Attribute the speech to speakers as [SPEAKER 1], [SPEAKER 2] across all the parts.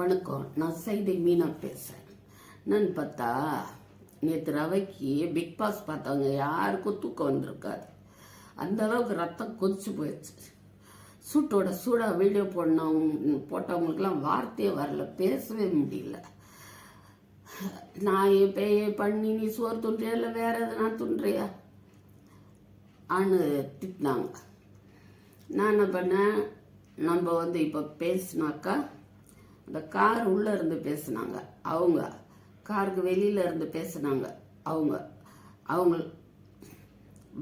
[SPEAKER 1] வணக்கம் நான் சைதை மீனா பேசுகிறேன் என்னன்னு பார்த்தா நேற்று ரவைக்கு பிக் பாஸ் பார்த்தவங்க யாருக்கும் தூக்கம் வந்திருக்காது. அந்த அளவுக்கு ரத்தம் கொதிச்சு போயிடுச்சு. சூட்டோட சூடாக வீடியோ போடணும் போட்டவங்களுக்குலாம் வார்த்தையே வரல பேசவே முடியல. நான் என் பேய பண்ணி நீ சோறு துன்றியா இல்லை வேற எதுனா துண்டுறியா ஆன்னு திட்டினாங்க. நான் என்ன பண்ணேன் நம்ம வந்து இப்போ பேசினாக்கா இந்த கார் உள்ளே இருந்து பேசுனாங்க. அவங்க காருக்கு வெளியில இருந்து பேசுனாங்க. அவங்க அவங்க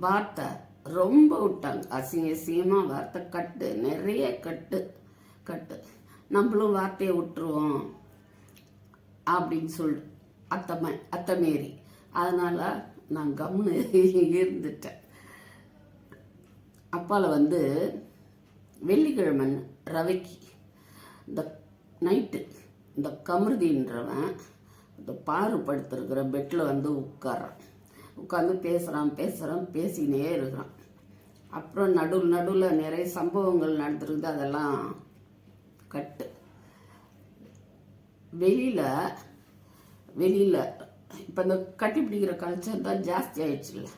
[SPEAKER 1] வார்த்தை ரொம்ப விட்டாங்க. அசிங்க அசிங்கமாக வார்த்தை கட்டு நிறைய கட்டு கட்டு. நம்மளும் வார்த்தையை விட்டுருவோம் அப்படின்னு சொல் அத்தை அத்தமேரி அதனால் நான் கம்னு இருந்துட்டேன். அப்பாவில் வந்து வெள்ளிக்கிழமன் ரவைக்கு இந்த நைட்டு. இந்த கமருதின்றவன் இந்த பாரு பெட்டில் வந்து உட்காரான் உட்காந்து பேசுகிறான் பேசுகிறான் பேசினே இருக்கிறான். அப்புறம் நடுவில் நடுவில் நிறைய சம்பவங்கள் நடந்துருக்குது. அதெல்லாம் கட்டு. வெளியில் வெளியில் இப்போ இந்த கட்டி பிடிக்கிற கல்ச்சர் தான் ஜாஸ்தி ஆயிடுச்சுல்ல.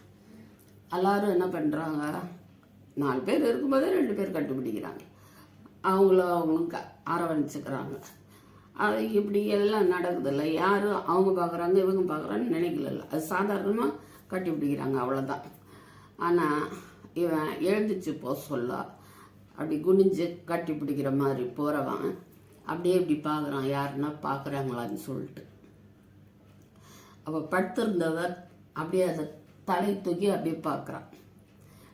[SPEAKER 1] எல்லாரும் என்ன பண்ணுறாங்க நாலு பேர் இருக்கும்போதே ரெண்டு பேர் கண்டுபிடிக்கிறாங்க அவங்களும் அவங்களும் க அரவணைச்சுக்கிறாங்க. அது இப்படி எல்லாம் நடக்குதில்ல யாரும் அவங்க பார்க்குறாங்க இவங்க பார்க்குறான்னு நினைக்கல அது சாதாரணமாக கட்டி பிடிக்கிறாங்க அவ்வளோதான் ஆனால் இவன் எழுந்துச்சு போ சொல்ல. அப்படி குனிஞ்சு கட்டி பிடிக்கிற மாதிரி போகிறவன் அப்படியே இப்படி பார்க்குறான் யாருன்னா பார்க்குறாங்களான்னு சொல்லிட்டு. அப்போ படுத்திருந்தவர் அப்படியே அதை தலை தூக்கி அப்படியே பார்க்குறான்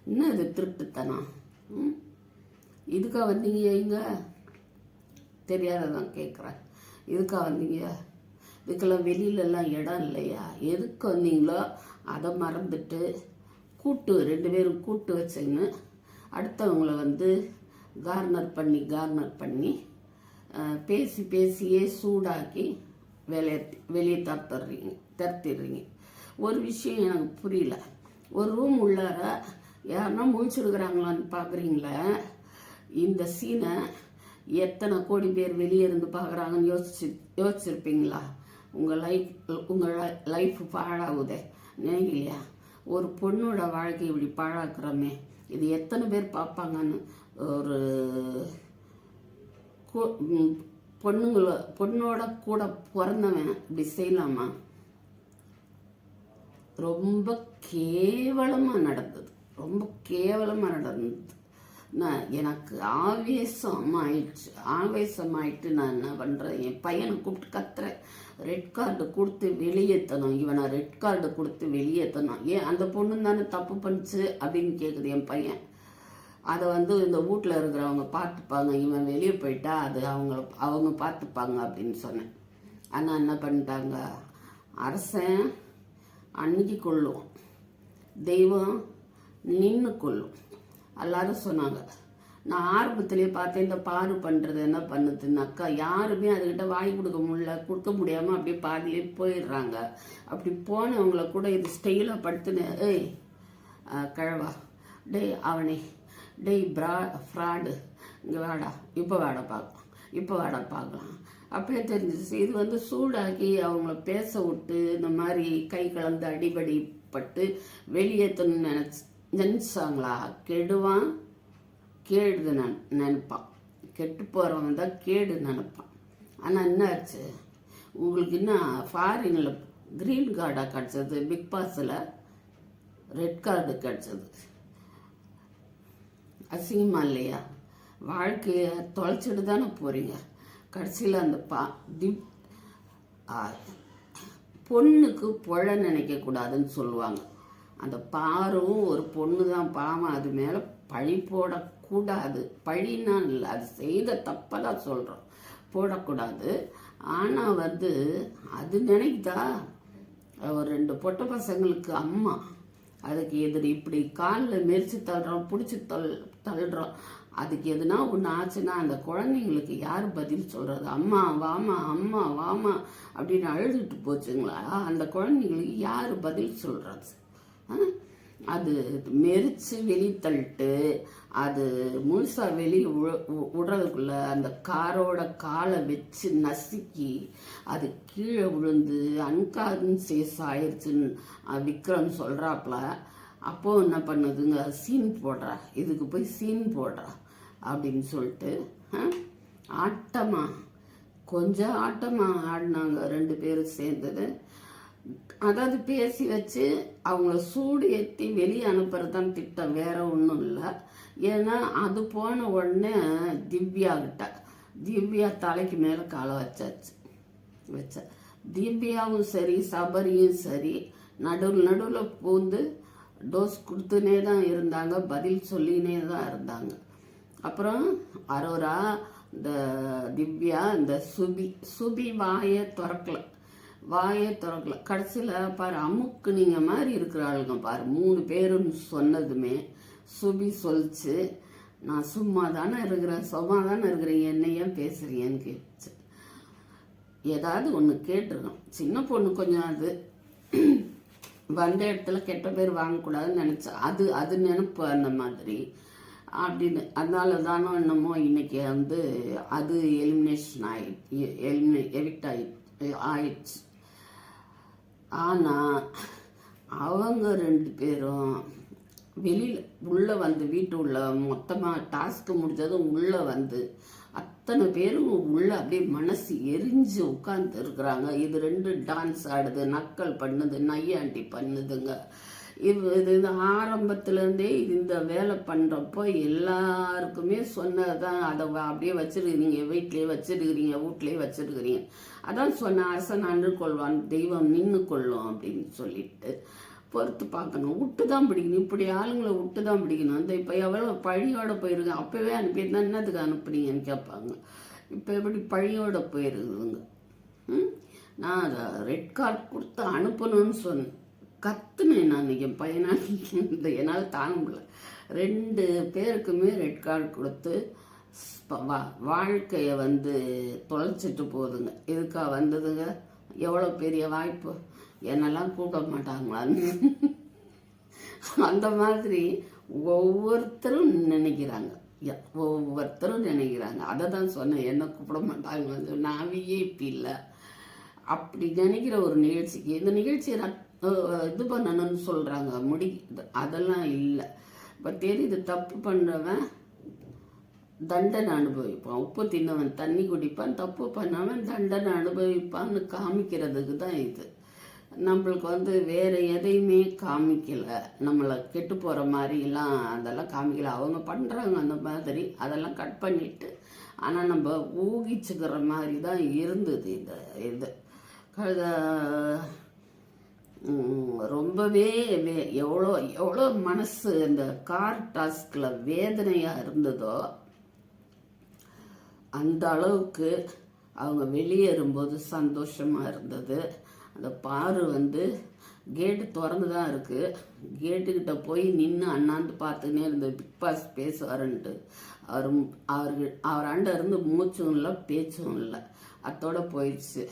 [SPEAKER 1] என்ன இது திருட்டுத்தனம்? ம்? இதுக்கா வந்தீங்க இங்க? தெரியாததான் கேட்குறேன் இதுக்கா வந்தீங்க? இதுக்கெல்லாம் வெளியிலலாம் இடம் இல்லையா? எதுக்கு வந்தீங்களோ அதை மறந்துட்டு கூட்டு ரெண்டு பேரும் கூட்டு வச்சுங்க அடுத்தவங்கள வந்து கார்னர் பண்ணி கார்னர் பண்ணி பேசி பேசியே சூடாக்கி வெளியே வெளியே தரத்துறீங்க தரத்திடுறீங்க. ஒரு விஷயம் எனக்கு புரியல. ஒரு ரூம் உள்ளார யாருன்னா முழிச்சிருக்கிறாங்களான்னு பார்க்குறீங்களே இந்த சீனை எத்தனை கோடி பேர் வெளியே இருந்து பார்க்குறாங்கன்னு யோசிச்சு யோசிச்சிருப்பீங்களா? உங்கள் லைஃப் உங்கள் லைஃப் பாழாகுதே. நினைக்கலையா? ஒரு பொண்ணோட வாழ்க்கை இப்படி பாழாக்குறோமே. இது எத்தனை பேர் பார்ப்பாங்கன்னு ஒரு பொண்ணுங்களோ பொண்ணோட கூட பிறந்தவன் இப்படி செய்யலாமா? ரொம்ப கேவலமாக நடந்தது. ரொம்ப கேவலமாக நடந்தது. நான் எனக்கு ஆவேசம் ஆயிடுச்சு ஆவேசம் ஆயிட்டு நான் என்ன பண்ணுறேன் என் பையனை கூப்பிட்டு கத்துறேன். ரெட் கார்டு கொடுத்து வெளியேற்றணும். இவனை ரெட் கார்டு கொடுத்து வெளியேற்றணும். ஏன்? அந்த பொண்ணு தானே தப்பு பண்ணுச்சு அப்படின்னு கேட்குது என் பையன். அதை வந்து இந்த வீட்டில் இருக்கிறவங்க பார்த்துப்பாங்க. இவன் வெளியே போயிட்டா அது அவங்க அவங்க பார்த்துப்பாங்க அப்படின்னு சொன்னேன். ஆனால் என்ன பண்ணிட்டாங்க? அரசன் அன்னைக்கு கொள்ளும் தெய்வம் நின்று கொள்ளும் எல்லாரும் சொன்னாங்க. நான் ஆரம்பத்திலேயே பார்த்தேன் இந்த பாரு பண்ணுறது என்ன பண்ணுதுன்னாக்கா யாருமே அதுக்கிட்ட வாங்கி கொடுக்க முடியல கொடுக்க முடியாமல் அப்படியே பாதியிலே போயிடுறாங்க. அப்படி போனவங்கள கூட இது ஸ்டைலாக படுத்துன்னு ஏய் அஹ், கிழவா. டேய் அவனே டேய் ப்ரா ஃப்ராடு. இங்கே வாடா இப்போ வாடா பார்க்கலாம். இப்போ வாடா பார்க்கலாம். அப்பயே தெரிஞ்சிச்சு இது வந்து சூடாக்கி அவங்கள பேச விட்டு இந்த மாதிரி கை கலந்து அடிபடி பட்டு வெளியேற்றணும்னு நினச்சி நினச்சாங்களா கெடுவான் கேடு நான் நினைப்பான். கெட்டு போகிறவன் தான் கேடு நினைப்பான். ஆனால் என்ன ஆச்சு? உங்களுக்கு இன்னும் ஃபாரினில் க்ரீன் கார்டாக கிடச்சது? பிக் பாஸில் ரெட் கார்டு கிடச்சது. அசிங்கமா இல்லையா? வாழ்க்கையை தொலைச்சிட்டு தானே போகிறீங்க கடைசியில் அந்த பா திப் ஆ, பொண்ணுக்கு புழ நினைக்கக்கூடாதுன்னு சொல்லுவாங்க. அந்த பாரும் ஒரு பொண்ணு தான் பாவம். அது மேலே பழி போடக்கூடாது. பழின்னா இல்லை அது செய்த தப்பை தான் சொல்கிறோம் போடக்கூடாது. ஆனால் வந்து அது நினைக்குதா? ஒரு ரெண்டு பொட்ட பசங்களுக்கு அம்மா. அதுக்கு எதிரி இப்படி காலில் மெரிச்சு தள்ளுறோம் பிடிச்சி தள் தள்ளுறோம். அதுக்கு எதுனா ஒன்று ஆச்சுன்னா அந்த குழந்தைங்களுக்கு யார் பதில் சொல்கிறது அம்மா வாமா அம்மா வாமா அப்படின்னு அழுதுட்டு போச்சுங்களா? அந்த குழந்தைங்களுக்கு யார் பதில் சொல்கிறது அது மெரிச்சு வெளி தள்ளிட்டு அது முழுசா வெளியே விடுறதுக்குள்ள அந்த காரோட காலை வச்சு நசுக்கி அது கீழே விழுந்து அன்கான்சியஸ் ஆயிடுச்சுன்னு விக்ரம் சொல்றாப்ல. அப்போ என்ன பண்ணுதுங்க சீன் போடுறா இதுக்கு போய் சீன் போடுறா அப்படின்னு சொல்லிட்டு ஆட்டமாக ஆட்டமா கொஞ்சம் ஆட்டமா ஆடினாங்க ரெண்டு பேரும் சேர்ந்தது. அதாவது பேசி வச்சு அவங்கள சூடு ஏற்றி வெளியே அனுப்புறது தான் திட்டம். வேற ஒன்றும் இல்லை. ஏன்னா அது போன உடனே திவ்யா கிட்ட. திவ்யா தலைக்கு மேலே காலை வச்சாச்சு. வச்ச. திவ்யாவும் சரி சபரியும் சரி நடுவில் நடுவில் பூந்து டோஸ் கொடுத்துனே தான் இருந்தாங்க. பதில் சொல்லினே தான் இருந்தாங்க. அப்புறம் அரோரா இந்த திவ்யா இந்த சுபி சுபி வாயை திறக்கல. வாயே திறக்கல. கடைசியில் பாரு அமுக்கு நீங்கள் மாதிரி இருக்கிற ஆளுங்க பாரு. மூணு பேரும் சொன்னதுமே சுபி சொல்லிச்சு நான் சும்மா தானே இருக்கிறேன் சும்மா தானே இருக்கிறேன் என்ன ஏன் பேசுறீங்கன்னு கேட்டுச்சு. ஏதாவது ஒன்று கேட்டிருக்கோம். சின்ன பொண்ணு கொஞ்சம் அது வந்த இடத்துல கெட்ட பேர் வாங்கக்கூடாதுன்னு நினச்சா அது அது நினப்பு அந்த மாதிரி. அப்படின்னு அதனால தானோ என்னமோ இன்னைக்கு வந்து அது எலிமினேஷன் ஆயிடுச்சு எலிமினே எவிக்ட் ஆகி ஆயிடுச்சு. ஆனால் அவங்க ரெண்டு பேரும் வெளியில் உள்ளே வந்து வீட்டு உள்ள மொத்தமாக டாஸ்க்கு முடிஞ்சதும் உள்ளே வந்து அத்தனை பேரும் உள்ள அப்படியே மனசு எரிஞ்சு உட்காந்துருக்குறாங்க இது ரெண்டு டான்ஸ் ஆடுது நக்கல் பண்ணுது நையாண்டி பண்ணுதுங்க. இது இது ஆரம்பத்துலேருந்தே இந்த வேலை பண்ணுறப்போ எல்லாருக்குமே சொன்னதுதான். அதை அப்படியே வச்சிருக்கிறீங்க வீட்லேயே வச்சிருக்கிறீங்க வீட்லேயே வச்சிருக்கிறீங்க. அதான் சொன்ன அரசன் அன்று கொள்வான் தெய்வம் நின்று கொள்ளும் அப்படின்னு சொல்லிட்டு பொறுத்து பார்க்கணும். விட்டு தான் பிடிக்கணும். இப்படி ஆளுங்களை விட்டு தான் பிடிக்கணும். அந்த இப்போ எவ்வளோ பழியோட போயிருக்கேன் அப்போவே அனுப்பியிருந்தா என்னத்துக்கு அனுப்புனீங்கன்னு கேட்பாங்க. இப்போ எப்படி பழியோட போயிருக்குதுங்க? ம்? நான் அதை ரெட் கார்டு கொடுத்து அனுப்பணும்னு சொன்னேன். கத்துனேன் நான். என் பையனா இந்த என்னால் தாங்க முடியல. ரெண்டு பேருக்குமே ரெட் கார்டு கொடுத்து வா- வாழ்க்கையை வந்து தொலைச்சிட்டு போகுதுங்க இதுக்கா வந்ததுங்க? எவ்வளோ பெரிய வாய்ப்பு? என்னெல்லாம் கூப்பிட மாட்டாங்களான்னு. அந்த மாதிரி ஒவ்வொருத்தரும் நினைக்கிறாங்க. ஒவ்வொருத்தரும் நினைக்கிறாங்க. அதை தான் சொன்னேன். என்ன கூப்பிட மாட்டாங்க வந்து நான் இப்படி இல்லை அப்படி நினைக்கிற ஒரு நிகழ்ச்சிக்கு இந்த நிகழ்ச்சியை நான், இது பண்ணணும்னு சொல்கிறாங்க முடி அதெல்லாம் இல்லை. இப்போ தெரியுது தப்பு பண்ணுறவன் தண்டனை அனுபவிப்பான். உப்பு தின்னவன் தண்ணி குடிப்பான். தப்பு பண்ணவன் தண்டனை அனுபவிப்பான்னு காமிக்கிறதுக்கு தான் இது. நம்மளுக்கு வந்து வேறு எதையுமே காமிக்கலை. நம்மளை கெட்டு போகிற மாதிரிலாம் அதெல்லாம் காமிக்கலை. அவங்க பண்ணுறாங்க அந்த மாதிரி. அதெல்லாம் கட் பண்ணிட்டு ஆனால் நம்ம ஊகிச்சுக்கிற மாதிரி தான் இருந்தது இந்த இது. கழுத ரொம்பவே வே- எவ்வளோ எவ்வளோ மனசு இந்த கார் டாஸ்கில் வேதனையாக இருந்ததோ அந்த அளவுக்கு அவங்க வெளியேறும்போது சந்தோஷமாக இருந்தது. அந்த பாரு வந்து கேட்டு திறந்து தான் இருக்குது கேட்டுக்கிட்ட போய் நின்று அண்ணாந்து பார்த்துக்கினே இருந்த பிக் பாஸ் பேசுவாருன்ட்டு. அவர் அவர் அவர் இருந்து மூச்சும் இல்லை பேச்சும் இல்லை. அத்தோட போயிடுச்சு.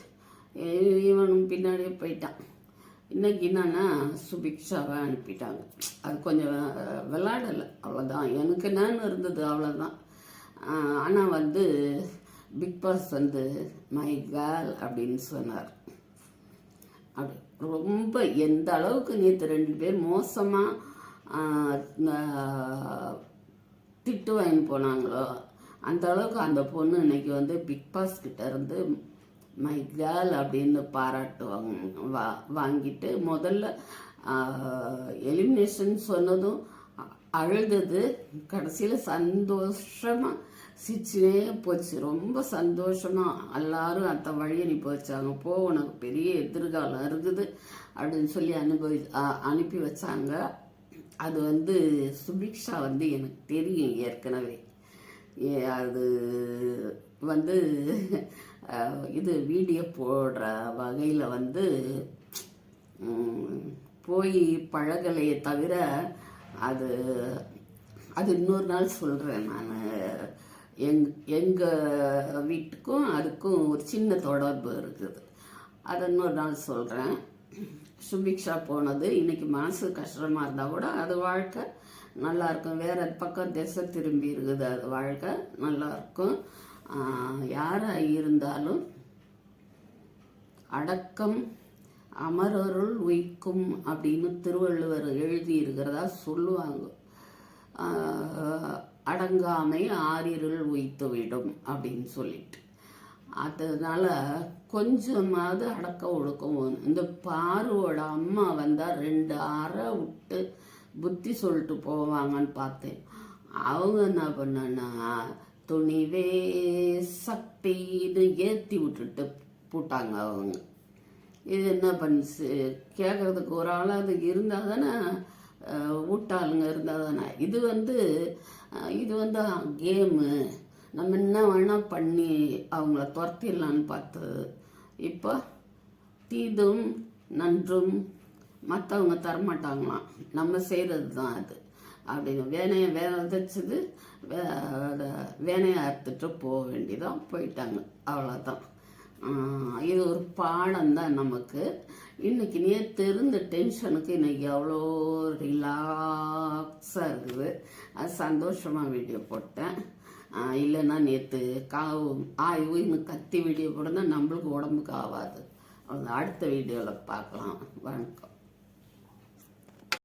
[SPEAKER 1] இவனும் பின்னாடியே போயிட்டான். இன்னைக்கு என்னன்னா சுபிக்ஷாவை அனுப்பிட்டாங்க. அது கொஞ்சம் விளாடலை அவ்வளோதான் எனக்கு என்னன்னு இருந்தது அவ்வளோதான் ஆனால் வந்து பிக் பாஸ் வந்து மை கேர்ள் அப்படின்னு சொன்னார். அப்படி ரொம்ப எந்த அளவுக்கு நேற்று ரெண்டு பேர் மோசமாக திட்டு வாங்கி போனாங்களோ அந்த அளவுக்கு அந்த பொண்ணு இன்னைக்கு வந்து பிக் பாஸ் கிட்ட இருந்து மை கேர்ள் அப்படின்னு பாராட்டுவாங்க. வா வாங்கிட்டு முதல்ல எலிமினேஷன் சொன்னதும் அழுதது. கடைசியில் சந்தோஷமாக சிரிச்சுனே போச்சு. ரொம்ப சந்தோஷமாக எல்லாரும் அந்த வழியை நீ போச்சாங்க போ உனக்கு பெரிய எதிர்காலம் இருக்குது அப்படின்னு சொல்லி அனுபவி அனுப்பி வச்சாங்க. அது வந்து சுபிக்ஷா வந்து எனக்கு தெரியும் ஏற்கனவே. ஏ, அது வந்து இது வீடியோ போடுற வகையில் வந்து போய் பழகலையே தவிர அது அது இன்னொரு நாள் சொல்கிறேன் நான். எங் எங்கள் வீட்டுக்கும் அதுக்கும் ஒரு சின்ன தொடர்பு இருக்குது. அதை இன்னொரு நாள் சொல்கிறேன் சுபிக்ஷா போனது இன்றைக்கி மனசு கஷ்டமாக இருந்தால் கூட அது வாழ்க்கை நல்லாயிருக்கும் வேறு பக்கம் திசை திரும்பி இருக்குது அது வாழ்க்கை நல்லா யாராக இருந்தாலும் அடக்கம் அமரருள் உய்க்கும் அப்படின்னு திருவள்ளுவர் எழுதியிருக்கிறதா சொல்லுவாங்க. அடங்காமை ஆறிருள் உய்த்துவிடும் அப்படின்னு சொல்லிட்டு. அதனால் கொஞ்சமாவது அடக்க ஒடுக்கம் இந்த பாருவோட அம்மா வந்தால் ரெண்டு அறை விட்டு புத்தி சொல்லிட்டு போவாங்கன்னு பார்த்தேன். அவங்க என்ன பண்ணனா துணிவே சக்தின்னு ஏற்றி விட்டுட்டு போட்டாங்க அவங்க. இது என்ன பண்ணுச்சு? கேட்கறதுக்கு ஒரு ஆளாக அது இருந்தால் தானே ஊட்டாளுங்க இருந்தால் தானே. இது வந்து இது வந்து கேமு. நம்ம என்ன வேணால் பண்ணி அவங்கள துரத்திடலான்னு பார்த்தது. இப்போ தீதும் நன்றும் மற்றவங்க தரமாட்டாங்களாம். நம்ம செய்கிறது தான் அது. அப்படின்னு வேனையை வேற விதைச்சது வே அதை- வேனையை அறுத்துட்டு போக வேண்டியதான் போயிட்டாங்க. அவ்வளோதான் இது ஒரு பாடம் தான் நமக்கு. இன்னைக்கு நேற்று இருந்த டென்ஷனுக்கு இன்னைக்கு அவ்வளோ ரிலாக்ஸாக இருக்குது. அது சந்தோஷமாக வீடியோ போட்டேன். இல்லைன்னா நேற்று காவு ஆய்வு இன்னும் கத்தி வீடியோ போடுனா நம்மளுக்கு உடம்புக்கு ஆகாது. அடுத்த வீடியோவில் பார்க்கலாம். வணக்கம்.